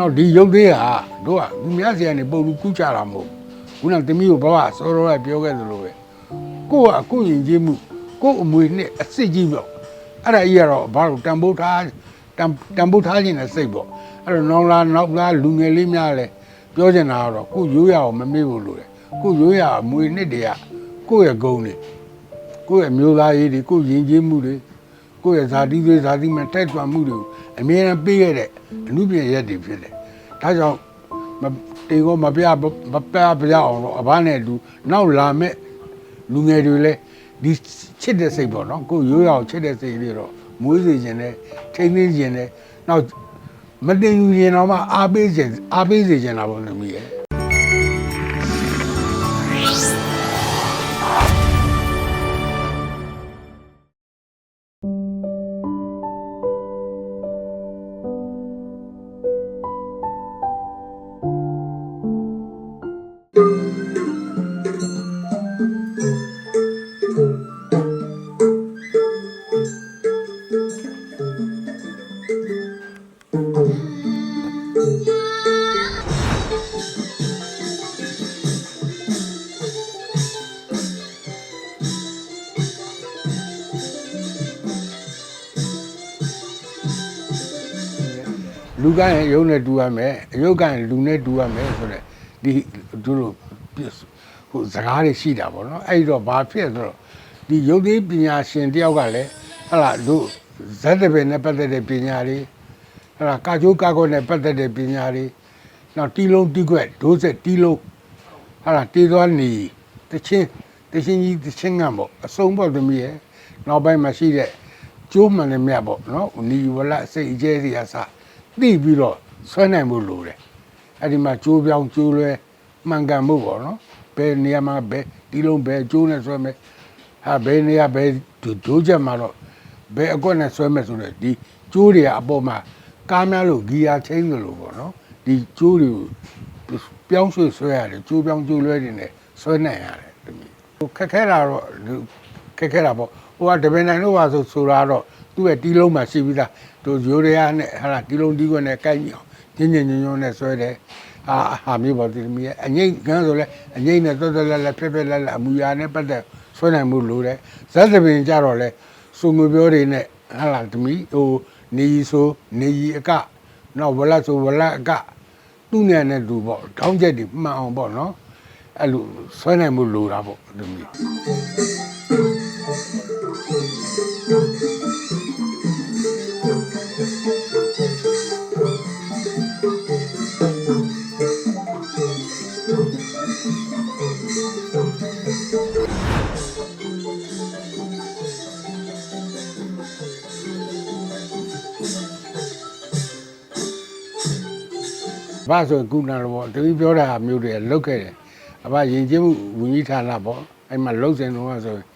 တော့ဒီရုပ်သေးဟာတို့ကသူများစီကနေပုံလူကူးချတာမဟုတ်ဘူးခုနသမီးကိုဘဝစောစောကပြောခဲ့သလိုပဲကိုကကိုယဉ်ကျေးမှုကိုအမွေနဲ့အစ်စ်ကြီးပေါ့အဲ့ဒါကြီးကတော့ဘာလို့တန်ဖိုးထားတန်တန်ဖိုးထားခြင်းနဲ့စိတ်ပေါ့အဲ့တော့နောင်လာနောက်လာလူငယ်လေးများလဲပြောချင်တာကတော့ကိုရိုးရအောင်မမေ့ဘူးလို့လေကိုရိုးရအမွေနှစ်တည်းကကိုရဲ့ဂုံတွေကိုရဲ့မျိုးသားရေးတွေကိုယဉ်ကျေးမှုတွေ ကိုယ့်ရဲ့ဇာတိသွေးဇာတိမှတိုက်တွန်းမှုတွေကိုအမြဲတမ်းပေးခဲ့တဲ့အမှုပြင်ရက်တွေဖြစ်တယ်။ဒါကြောင့်မတေကိုမပြမပြပြအောင်တော့အဘနဲ့လူနောက်လာမဲ့လူငယ်တွေလည်းဒီချစ်တဲ့စိတ်ပေါ့နော်ကိုယ်ရိုးရအောင်ချစ်တဲ့စိတ်လေးတော့မွေးစေခြင်းနဲ့ထိန်းသိမ်းခြင်းနဲ့နောက်မတင်ယူရင်တော့မှအားပေးခြင်းအားပေးစေခြင်းတာပေါ့နေမိရဲ့ လူကရင်ရုပ်နဲ့တူရမယ်အယုတ်ကရင်လူနဲ့တူရမယ်ဆိုတော့ဒီတို့လိုဟိုစကားတွေရှိတာပေါ့နော်အဲ့တော့ဘာဖြစ်ဆိုတော့ဒီယုတ်သေးပညာရှင်တယောက်ကလည်းဟလာတို့ဇတ်တပင်နဲ့ပတ်သက်တဲ့ပညာတွေဟလာကာချိုးကာကောနဲ့ပတ်သက်တဲ့ပညာတွေနောက်တီလုံးတီခွက်ဒိုးဆက်တီလုံးဟလာတီသွားနေတချင်းတချင်းကြီးတချင်းကပေါ့အစုံပေါ့သမီးရဲ့နောက်ပိုင်းမှာရှိတဲ့ကျိုးမှန်တဲ့မြတ်ပေါ့နော်နီဝလစိတ်အကျဲစီအစား သိပြီးတော့ဆွဲနိုင်မှုလိုတယ်အဲ့ဒီမှာကျိုးပြောင်းကျိုးလွဲမှန်ကန်မှုပေါ့နော်ဘယ်နေရာမှာဘယ်ဒီလုံးဘယ်ကျိုးနဲ့ဆွဲမယ်ဟာဘယ်နေရာဘယ်ဒိုးချက်မှာတော့ဘယ်အကွက်နဲ့ဆွဲမယ်ဆိုတော့ဒီကျိုးတွေကအပေါ်မှာကားများလို့ဂီယာချင်းလို့ပေါ့နော်ဒီကျိုးတွေကိုပြောင်းရွှေ့ဆွဲရတယ်ကျိုးပြောင်းကျိုးလွဲတွေနဲ့ဆွဲနိုင်ရတယ်တမီးဟိုခက်ခဲတာတော့ခက်ခဲတာပေါ့ဟိုကတပင်နိုင်လို့ပါဆိုဆိုတာတော့ သူ့ရဲ့တီးလုံးမှာရှိပြီးသားသူရိုးရရနဲ့ဟာတီးလုံးတီးခွက်နဲ့ကိုက်ညောင်းညင်ညင်ညွန်းညွန်းနဲ့ဆွဲတယ်အာဟာမျိုးပေါ့ဒီမီးအငိမ့်ကန်းဆိုလဲအငိမ့်နဲ့တော်တော်လဲလဲဖက်ဖက်လဲလဲအမူအရာနဲ့ပတ်သက်ဆွဲနိုင်မှုလိုတယ်ဇက်သပင်ကြတော့လဲစုံငွေပြောတွေနဲ့ဟာလာတမီးဟိုနေရီဆိုနေရီအကနောက်ဝလက်ဆိုဝလက်အကသူ့နဲ့နဲ့တူပေါ့ထောင်းချက်တွေမှန်အောင်ပေါ့နော်အဲ့လိုဆွဲနိုင်မှုလိုတာပေါ့တမီး အဘဆိုကုနာတော့တတိပြောတာမျိုးတွေလုတ်ခဲ့တယ်အဘယဉ်ကျေးမှုဝန်ကြီးဌာနပေါ့အဲ့မှာလုတ်စင်တော့ဆိုရင်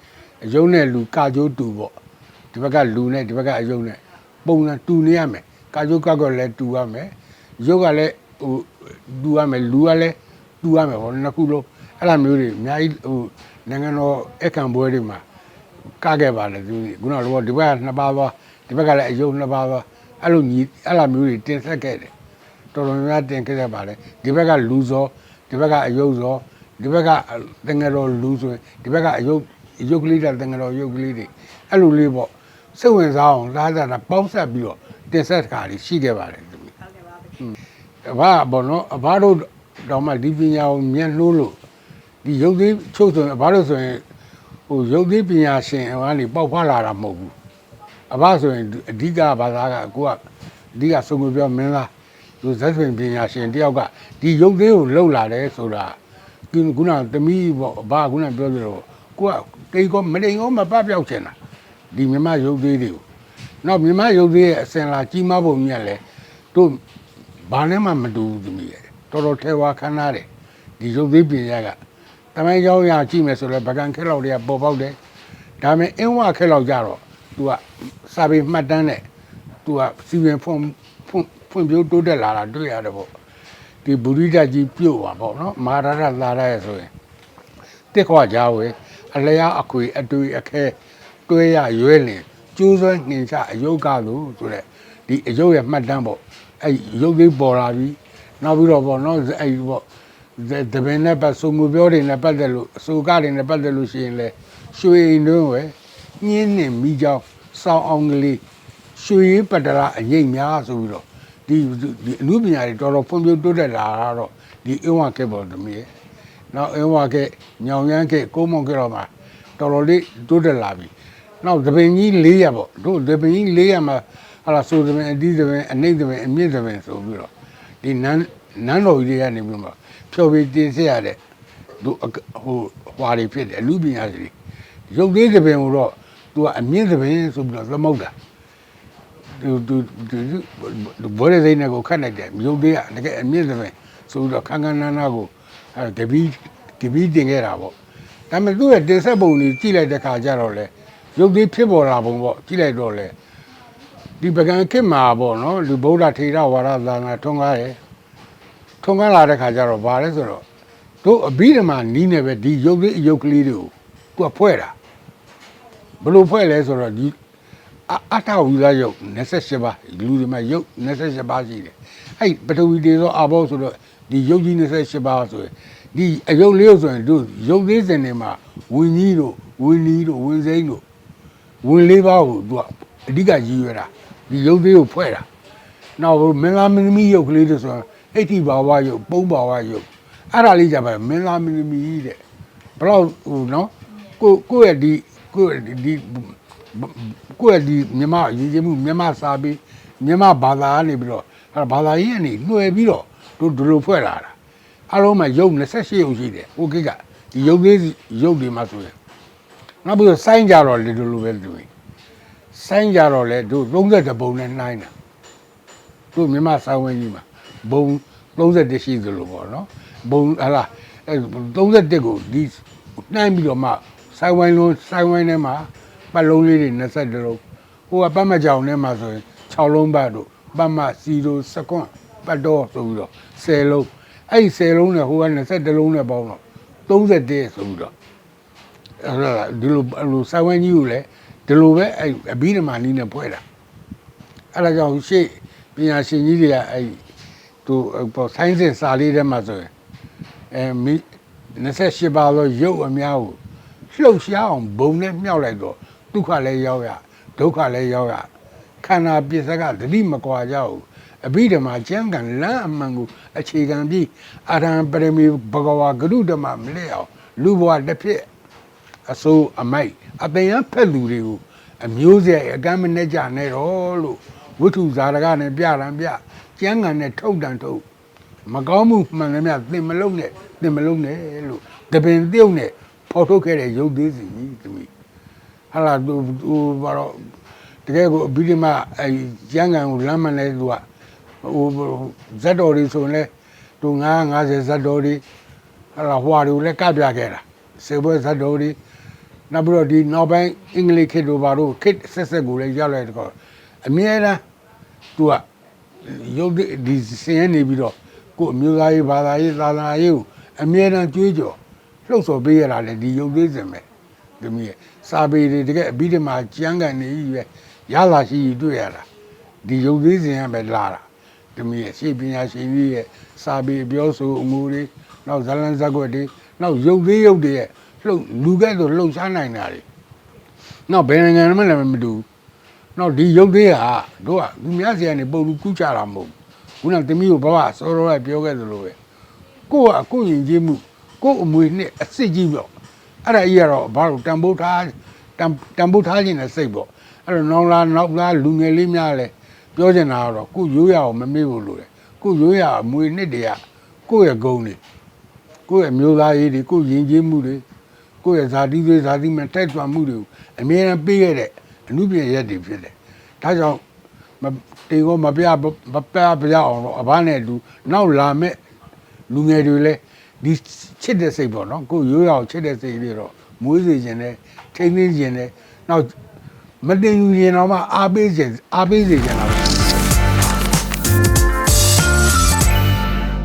အယုံနဲ့လူကာကျိုးတူပေါ့ဒီဘက်ကလူနဲ့ဒီဘက်ကအယုံနဲ့ပုံစံတူနေရမယ်ကာကျိုးကောက်ကောက်လည်းတူရမယ်ရုပ်ကလည်းဟိုတူရမယ်လူကလည်းတူရမယ်ဟောနှစ်ခုလုံးအဲ့လိုမျိုးတွေအများကြီးဟိုနိုင်ငံတော်အခမ်းပွဲတွေမှာကခဲ့ပါလေသူခုနကတော့ဒီဘက်ကနှစ်ပါးသွားဒီဘက်ကလည်းအယုံနှစ်ပါးသွားအဲ့လိုညီအဲ့လိုမျိုးတွေတင်ဆက်ခဲ့တယ် တော်တော်များများတင်ခဲ့ရပါတယ်ဒီဘက်ကလူစောဒီဘက်ကအယုတ်စောဒီဘက်ကတငယ်တော်လူဆိုရင်ဒီဘက်ကအယုတ်အယုတ်ကလေးတဲ့တငယ်တော်ယုတ်ကလေးတွေအဲ့လိုလေးပေါ့စိတ်ဝင်စားအောင်လားစားတာပေါင်းဆက်ပြီးတော့တင်ဆက်ခါတွေရှိခဲ့ပါတယ်ဒီလိုဟုတ်ကဲ့ပါဗျအဘဘောနော်အဘတို့တော့မှဒီပညာကိုမျက်နှိုးလို့ဒီယုတ်သေးချုပ်ဆိုရင်အဘတို့ဆိုရင်ဟိုယုတ်သေးပညာရှင်ဟိုကနေပေါက်ဖွာလာတာမဟုတ်ဘူးအဘဆိုရင်အဓိကဘာသာကကိုကအဓိကစုံမပြောမင်းသား သူဇက်ဆွင်ပညာရှင်တယောက်ကဒီယုတ်သေးကိုလှုပ်လာတယ်ဆိုတာခုခုနသမီးပေါ့အဘခုနပြောသလိုကိုကတိတ်ကောမတိန်ကောမပပြောက်ချင်တာဒီမြမယုတ်သေးတွေကိုနောက်မြမယုတ်သေးရဲ့အစင်လာကြီးမားပုံမြတ်လဲတို့ဘာနဲ့မှမတူဘူးသမီးရဲ့တော်တော်ထဲဝါခမ်းနားတယ်ဒီရုပ်သေးပြင်ရကတမိုင်းကြောင်းရကြည့်မယ်ဆိုတော့ဗကန်ခဲလောက်တွေကပေါ်ပေါက်တယ်ဒါပေမဲ့အင်းဝခဲလောက်ကြတော့ तू ကစာပေမှတ်တမ်းနဲ့ तू ကစီရင်ဖွင့်ဖွင့် ဖွင့်ပြိုးတိုးတက်လာတာတွေ့ရတယ်ပေါ့ဒီဘူရိဒတ်ကြီးပြုတ်သွားပေါ့နော်မဟာရတလာရရဲ့ဆိုရင်တစ်ခွာကြဝေအလျားအခွေအတွေ့အခဲတွဲရရွဲလင်ကျိုးစွဲနှင်ချအယုတ်ကလို့ဆိုတဲ့ဒီအယုတ်ရဲ့မှတ်တမ်းပေါ့အဲ့ရုပ်သေးပေါ်လာပြီနောက်ပြီးတော့ပေါ့နော်အဲ့ဒီပေါ့တပင်နဲ့ပတ်စုံမှုပြောတွေနဲ့ပတ်သက်လို့အစိုးကတွေနဲ့ပတ်သက်လို့ရှိရင်လေရွှေအိမ်တွင်းဝယ်ညင်းနှင်မိကြောင်းစောင်းအောင်ကလေးရွှေရင်းပတ္တရာအငိမ့်များဆိုပြီးတော့ ဒီဒီအမှုပညာတွေတော်တော်ဖွံ့ဖြိုးတိုးတက်လာတော့ဒီအင်းဝကဲပေါ်တမီးရဲ့နောက်အင်းဝါကဲညောင်ရမ်းကဲကိုမုံကဲတော့မှာတော်တော်လေးတိုးတက်လာပြီနောက်သပင်ကြီး400ပေါ့တို့သပင်ကြီး400မှာဟာလာဆိုသပင်အတီးသပင်အနှိမ့်သပင်အမြင့်သပင်ဆိုပြီးတော့ဒီနန်းနန်းတော်ကြီးတွေကနေပြီးမှဖြော်ပြီးတင်ဆက်ရတဲ့တို့အကဟိုဟွာတွေဖြစ်တယ်အလူပညာတွေရုပ်သေးသပင်ကိုတော့သူကအမြင့်သပင်ဆိုပြီးတော့သမုတ်တာ သူသူသူဘောရစိနေကိုခတ်လိုက်တယ်မြုပ်သေးကတကယ်အမြင့်သပင်ဆိုပြီးတော့ခန်းခန်းနားနားကိုအဲတပီးတပီးတင်ခဲ့တာပေါ့ဒါပေမဲ့သူ့ရဲ့တင်ဆက်ပုံကြီးကြည့်လိုက်တဲ့ခါကျတော့လေရုပ်သေးဖြစ်ပေါ်လာပုံပေါ့ကြည့်လိုက်တော့လေဒီပကံခေတ်မှာပေါ့နော်လူဗုဒ္ဓထေရဝါဒသာနာထွန်းကားတယ်ထွန်းကားလာတဲ့ခါကျတော့ဗာလဲဆိုတော့တို့အဘိဓမ္မာနီးနေပဲဒီရုပ်သေးအယုတ်ကလေးတွေကိုသူကဖွဲ့တာဘယ်လိုဖွဲ့လဲဆိုတော့ဒီ အအထဝီလာယုတ်28ပါးလူတွေမှာယုတ်28ပါးရှိတယ်အဲ့ပထဝီတွေဆိုအာဘောဆိုတော့ဒီယုတ်ကြီး28ပါးဆိုရင်ဒီအယုတ်လေးကိုဆိုရင်တို့ယုတ်သေးစင်တွေမှာဝင်းကြီးတို့ဝင်းနီးတို့ဝင်းစိမ့်တို့ဝင်လေးပါးကိုသူကအဓိကရည်ရွယ်တာဒီရုပ်သေးကိုဖွဲ့တာနောက်မင်္ဂလာမင်းသမီးရုပ်ကလေးတွေဆိုရင်အဋ္ဌိဘာဝရုပ်ပုံဘာဝရုပ်အဲ့ဒါလေးကြပါမင်္ဂလာမင်းသမီးတဲ့ဘလောက်ဟိုနော်ကိုကိုယ့်ရဲ့ဒီကိုယ့်ရဲ့ဒီ ကိုယ့်ရဲ့ဒီမြမရည်ရည်မှုမြမစာပြီးမြမဘာသာကနေပြီးတော့အဲ့ဒါဘာသာရေးကနေနှွယ်ပြီးတော့တို့ဒီလိုဖွဲ့လာတာအလုံးမှာရုပ်28ရုပ်ရှိတယ်ဟိုကိကဒီရုပ်သေးရုပ်တွေမှာဆိုရင်နောက်ပြီးတော့စိုင်းကြတော့လေတို့လိုပဲလူကြီးစိုင်းကြတော့လေတို့30ပုံနဲ့နှိုင်းတာတို့မြမစာဝင်ကြီးမှာဘုံ31ရှိသလိုပေါ့နော်ဘုံဟာလားအဲ31ကိုဒီနှိုင်းပြီးတော့မှစိုင်းဝိုင်းလုံးစိုင်းဝိုင်းထဲမှာ ပတ်လုံးလေးတွေ20လုံးဟိုကပတ်မကြောင်ထဲမှာဆိုရင်6လုံးပတ်တို့ပတ်မစီတို့စကွန့်ပတ်တော့ဆိုပြီးတော့10လုံးအဲ့ဒီ10လုံးနဲ့ဟိုက20လုံးနဲ့ပေါင်းတော့31ဆိုပြီးတော့အဲ့ဒါဒီလိုအဲ့လိုစာဝန်းကြီးကိုလည်းဒီလိုပဲအဲ့အဘိဓမ္မာနည်းနဲ့ဖွဲ့တာအဲ့ဒါကြောင့်ရှေ့ပညာရှင်ကြီးတွေကအဲ့သူပေါ်ဆိုင်းစင်စာလေးထဲမှာဆိုရင်အဲမိ28ပါးသောရုပ်အများကိုလှုပ်ရှားအောင်ဘုံနဲ့မြောက်လိုက်တော့ ဒုက္ခလည်းရောက်ရဒုက္ခလည်းရောက်ရခန္ဓာပစ္စကသတိမကွာကြဘူးအဘိဓမ္မာကျမ်းကန်လမ်းအမှန်ကိုအခြေခံပြီးအရဟံပရမီဘဂဝါဂရုဓမ္မမလဲအောင်လူဘဝတစ်ဖြစ်အစိုးအမိုက်အပင်ရဖက်လူတွေကိုအမျိုးစရိုက်အကမ်းမနဲ့ကြနဲ့တော့လို့ဝိထုဇာတကနဲ့ပြတာပြကျမ်းဂန်နဲ့ထုတ်တန်ထုတ်မကောင်းမှုမှန်သမျှသင်မလုံးနဲ့သင်မလုံးနဲ့လို့တပင်ပြုတ်နဲ့ဖော်ထုတ်ခဲ့တဲ့ရုပ်သေးစီကြီးသမီး ဟာလာသူသူဘာတော့တကယ်ကိုအဘိဓမ္မာအဲကျမ်းဂန်ကိုလမ်းမလဲသူကဟိုဇတ်တော်တွေဆိုရင်လဲသူ950ဇတ်တော်တွေဟာလာဟွာတွေကိုလည်းကပြခဲ့တာစေဘွဲဇတ်တော်တွေနောက်ပြီးတော့ဒီနောက်ပိုင်းအင်္ဂလိပ်ခေတ်တို့ဘာတို့ခေတ်ဆက်ဆက်ကိုလည်းရောက်လိုက်တော့အမြဲတမ်းသူကရုပ်ဒီစင်ရနေပြီးတော့ကိုယ်အမျိုးသားရေးဘာသာရေးသာသနာရေးကိုအမြဲတမ်းကြွေးကြော်လှုပ်ဆော်ပေးရတာလေဒီရုပ်သေးစင်ပဲ ဒီမီးရဲ့စာပေတွေတကယ်အပြီးတမှာကျမ်းကန်နေကြီးပဲရလာရှိကြီးတွေ့ရတာဒီရုပ်သေးစင်ကပဲလာတာဒီမီးရဲ့ရှေ့ပညာရှင်ကြီးရဲ့စာပေပြောဆိုအမှုတွေနောက်ဇလန်းဇက်ွက်တွေနောက်ရုပ်သေးရုပ်တွေရဲ့လှုပ်လူကဲဆိုလှုပ်ရှားနိုင်တာတွေနောက်ဘယ်နိုင်ငံမှလည်းမတူဘူးနောက်ဒီရုပ်သေးဟာတို့ကလူများစီကနေပုံလူကူးချတာမဟုတ်ဘူးခုနကတမီးကိုဘဝစောစောကပြောခဲ့သလိုပဲကိုကကိုယဉ်ကျေးမှုကိုအမွေနှစ်အစ်စ်ကြီးပေါ့ အဲ့ဒါကြီးကတော့ဘာလို့တန်ဖိုးထားတန်တန်ဖိုးထားခြင်းနဲ့စိတ်ပေါ့အဲ့တော့နောင်လာနောက်လာလူငယ်လေးများလဲပြောချင်တာကတော့ကိုရိုးရအောင်မမေ့ဘူးလို့လေကိုရိုးရအမွေနှစ်တွေကကိုယ့်ရဲ့ဂုံတွေကိုယ့်ရဲ့မျိုးသားရေးတွေကိုယ့်ယဉ်ကျေးမှုတွေကိုယ့်ရဲ့ဇာတိတွေဇာတိမဲ့တိုက်သွမှုတွေကိုအမြဲတမ်းပေးခဲ့တဲ့အမှုပြည့်ရက်တွေဖြစ်တယ်။ဒါကြောင့်မတေကောမပြမပြပြအောင်တော့အဘနဲ့လူနောက်လာမဲ့လူငယ်တွေလည်း ဒီချစ်တဲ့စိတ်ပေါ့နော်ကိုယ်ရိုးရအောင်ချစ်တဲ့စိတ်တွေတော့မွေးစေခြင်းနဲ့ထိန်းသိမ်းခြင်းနဲ့နောက်မတင်ယူရင်တော့မှအားပေးခြင်းအားပေးစေခြင်းလား